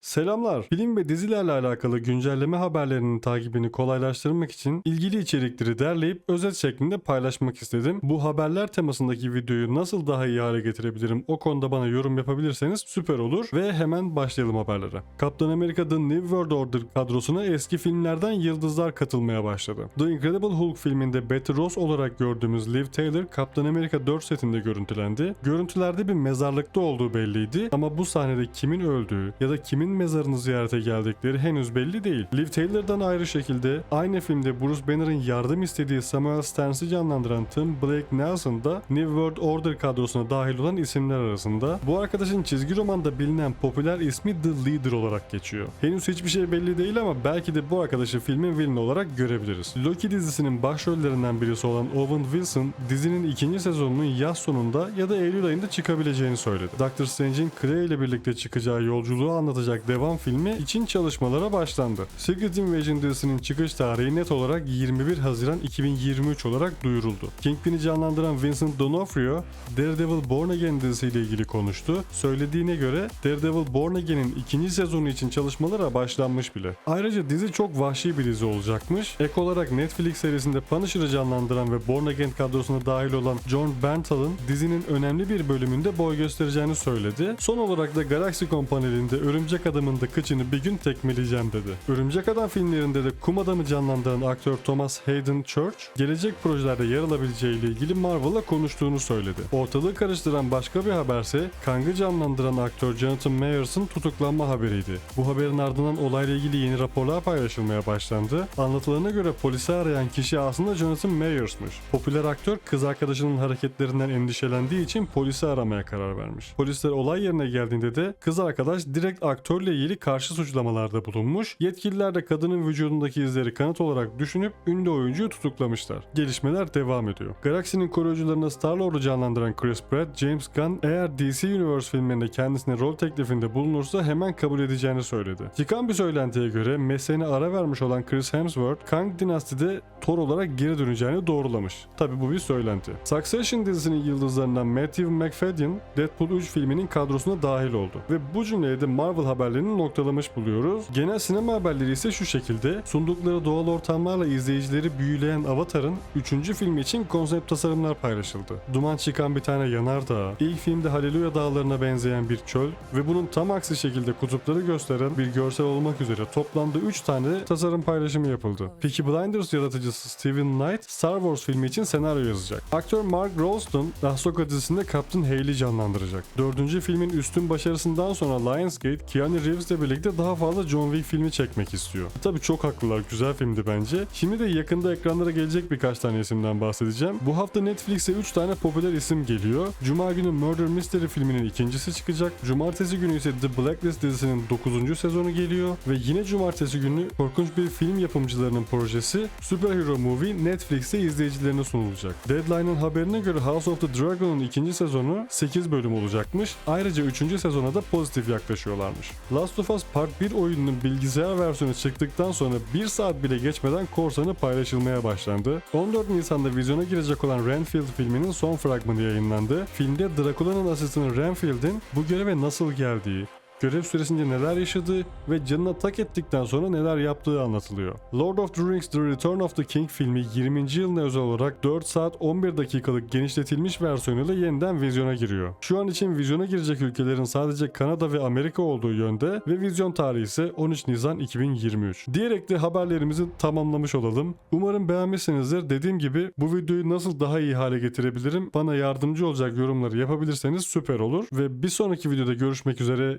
Selamlar. Film ve dizilerle alakalı güncelleme haberlerinin takibini kolaylaştırmak için ilgili içerikleri derleyip özet şeklinde paylaşmak istedim. Bu haberler temasındaki videoyu nasıl daha iyi hale getirebilirim o konuda bana yorum yapabilirseniz süper olur ve hemen başlayalım haberlere. Captain America The New World Order kadrosuna eski filmlerden yıldızlar katılmaya başladı. The Incredible Hulk filminde Betty Ross olarak gördüğümüz Liv Taylor Captain America 4 setinde görüntülendi. Görüntülerde bir mezarlıkta olduğu belliydi ama bu sahnede kimin öldüğü ya da kimin mezarını ziyarete geldikleri henüz belli değil. Liv Taylor'dan ayrı şekilde aynı filmde Bruce Banner'ın yardım istediği Samuel Sterns'i canlandıran Tim Blake Nelson da New World Order kadrosuna dahil olan isimler arasında. Bu arkadaşın çizgi romanda bilinen popüler ismi The Leader olarak geçiyor. Henüz hiçbir şey belli değil ama belki de bu arkadaşı filmin villain olarak görebiliriz. Loki dizisinin başrollerinden birisi olan Owen Wilson dizinin ikinci sezonunun yaz sonunda ya da Eylül ayında çıkabileceğini söyledi. Doctor Strange'in Kree ile birlikte çıkacağı yolculuğu anlatacak devam filmi için çalışmalara başlandı. Secret Invasion dizisinin çıkış tarihi net olarak 21 Haziran 2023 olarak duyuruldu. Kingpin'i canlandıran Vincent D'Onofrio, Daredevil Born Again dizisiyle ilgili konuştu. Söylediğine göre Daredevil Born Again'in ikinci sezonu için çalışmalara başlanmış bile. Ayrıca dizi çok vahşi bir dizi olacakmış. Ek olarak Netflix serisinde Punisher'ı canlandıran ve Born Again kadrosuna dahil olan John Bernthal'ın dizinin önemli bir bölümünde boy göstereceğini söyledi. Son olarak da Galaxy panelinde Örümcek Adam'ın da kıçını bir gün tekmeleyeceğim dedi. Örümcek Adam filmlerinde de kum adamı canlandıran aktör Thomas Hayden Church, gelecek projelerde yer alabileceği ile ilgili Marvel'la konuştuğunu söyledi. Ortalığı karıştıran başka bir haberse Kang'ı canlandıran aktör Jonathan Mayers'ın tutuklanma haberiydi. Bu haberin ardından olayla ilgili yeni raporlar paylaşılmaya başlandı. Anlatılarına göre polisi arayan kişi aslında Jonathan Mayers'mış. Popüler aktör kız arkadaşının hareketlerinden endişelendiği için polisi aramaya karar vermiş. Polisler olay yerine geldiğinde de kız arkadaş direkt aktörle ilgili karşı suçlamalarda bulunmuş. Yetkililer de kadının vücudundaki izleri kanıt olarak düşünüp ünlü oyuncuyu tutuklamışlar. Gelişmeler devam ediyor. Galaxy'nin koruyucularında Star-Lord'u canlandıran Chris Pratt, James Gunn eğer DC Universe filmlerinde kendisine rol teklifinde bulunursa hemen kabul edeceğini söyledi. Çıkan bir söylentiye göre mesleğine ara vermiş olan Chris Hemsworth, Kang Dynasty'de Thor olarak geri döneceğini doğrulamış. Tabi bu bir söylenti. Succession dizisinin yıldızlarından Matthew McFadden, Deadpool 3 filminin kadrosuna dahil oldu. Ve bu cümleyi de Marvel haberlerini noktalamış buluyoruz. Genel sinema haberleri ise şu şekilde. Sundukları doğal ortamlarla izleyicileri büyüleyen Avatar'ın 3. filmi için konsept tasarımlar paylaşıldı. Duman çıkan bir tane yanardağ, ilk filmde Haleluya dağlarına benzeyen bir çöl ve bunun tam aksi şekilde kutupları gösteren bir görsel olmak üzere toplamda 3 tane tasarım paylaşımı yapıldı. Peaky Blinders yaratıcısı Steven Knight Star Wars filmi için senaryo yazacak. Aktör Mark Rolston Ahsoka dizisinde Captain Haley canlandıracak. Dördüncü filmin üstün başarısından sonra Lionsgate Keanu Reeves'le birlikte daha fazla John Wick filmi çekmek istiyor. Tabii çok haklılar. Güzel filmdi bence. Şimdi de yakında ekranlara gelecek birkaç tane isimden bahsedeceğim. Bu hafta Netflix'e 3 tane popüler isim geliyor. Cuma günü Murder Mystery filminin ikincisi çıkacak. Cumartesi günü ise The Blacklist dizisinin 9. sezonu geliyor. Ve yine cumartesi günü korkunç bir film yapımcılarının projesi Superhero Movie Netflix'te izleyicilerine sunulacak. Deadline'ın haberine göre House of the Dragon'un ikinci sezonu 8 bölüm olacakmış. Ayrıca 3. sezona da pozitif yaklaşıyorlarmış. Last of Us Part 1 oyununun bilgisayar versiyonu çıktıktan sonra 1 saat bile geçmeden korsanı paylaşılmaya başlandı. 14 Nisan'da vizyona girecek olan Renfield filminin son fragmanı yayınlandı. Filmde Dracula'nın asistanı Renfield'in bu göreve nasıl geldiği, görev süresince neler yaşadığı ve canına tak ettikten sonra neler yaptığı anlatılıyor. Lord of the Rings The Return of the King filmi 20. yılına özel olarak 4 saat 11 dakikalık genişletilmiş versiyonuyla yeniden vizyona giriyor. Şu an için vizyona girecek ülkelerin sadece Kanada ve Amerika olduğu yönde ve vizyon tarihi ise 13 Nisan 2023. Diyerek de haberlerimizi tamamlamış olalım. Umarım beğenmişsinizdir. Dediğim gibi bu videoyu nasıl daha iyi hale getirebilirim bana yardımcı olacak yorumları yapabilirseniz süper olur. Ve bir sonraki videoda görüşmek üzere.